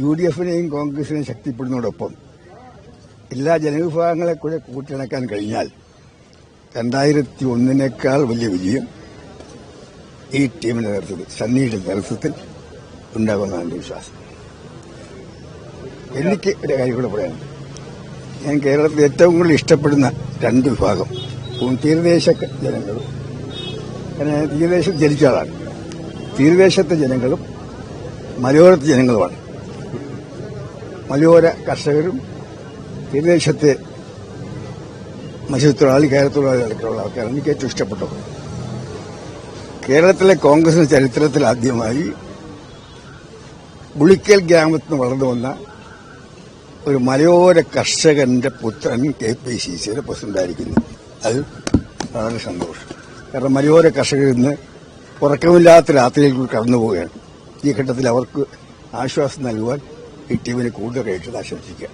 U D എഫിനെയും കോൺഗ്രസിനെയും ശക്തിപ്പെടുന്നതോടൊപ്പം എല്ലാ ജനവിഭാഗങ്ങളെ കൂടെ കൂട്ടിണക്കാൻ കഴിഞ്ഞാൽ രണ്ടായിരത്തി ഒന്നിനേക്കാൾ വലിയ വിജയം ഈ ടീമിന്റെ നേതൃത്വത്തിൽ സണ്ണിയുടെ നേതൃത്വത്തിൽ ഉണ്ടാകുമെന്നാണ് എന്റെ വിശ്വാസം. എനിക്ക് ഒരു കാര്യം കൂടെ പറയാനുണ്ട്. ഞാൻ കേരളത്തിൽ ഏറ്റവും കൂടുതൽ ഇഷ്ടപ്പെടുന്ന രണ്ട് വിഭാഗം തീരദേശ ജനങ്ങളും തീരദേശത്ത് ജനിച്ച ആളാണ്. തീരദേശത്തെ ജനങ്ങളും മലയോരത്തെ ജനങ്ങളുമാണ്. മലയോര കർഷകരും തീരദേശത്തെ മത്സ്യത്തൊഴിലാളി കയറത്തൊഴിലാളികളൊക്കെയുള്ള ആൾക്കാരാണ് എനിക്ക് ഏറ്റവും ഇഷ്ടപ്പെട്ടത്. കേരളത്തിലെ കോൺഗ്രസ് ചരിത്രത്തിൽ ആദ്യമായി ഗുളിക്കൽ ഗ്രാമത്തിൽ നിന്ന് വളർന്നു വന്ന ഒരു മലയോര കർഷകന്റെ പുത്രൻ കെ പി സി സിയുടെ പ്രസിഡന്റായിരിക്കുന്നു അത് വളരെ സന്തോഷം. കാരണം മലയോര കർഷകർ ഇന്ന് ഉറക്കമില്ലാത്ത രാത്രിയിൽ കൂടി കടന്നു പോവുകയാണ് ഈ ഘട്ടത്തിൽ അവർക്ക് ആശ്വാസം നൽകുവാൻ ഈ ടീമിന് കൂടുതൽ കഴിച്ചത് ആശംസിക്കുക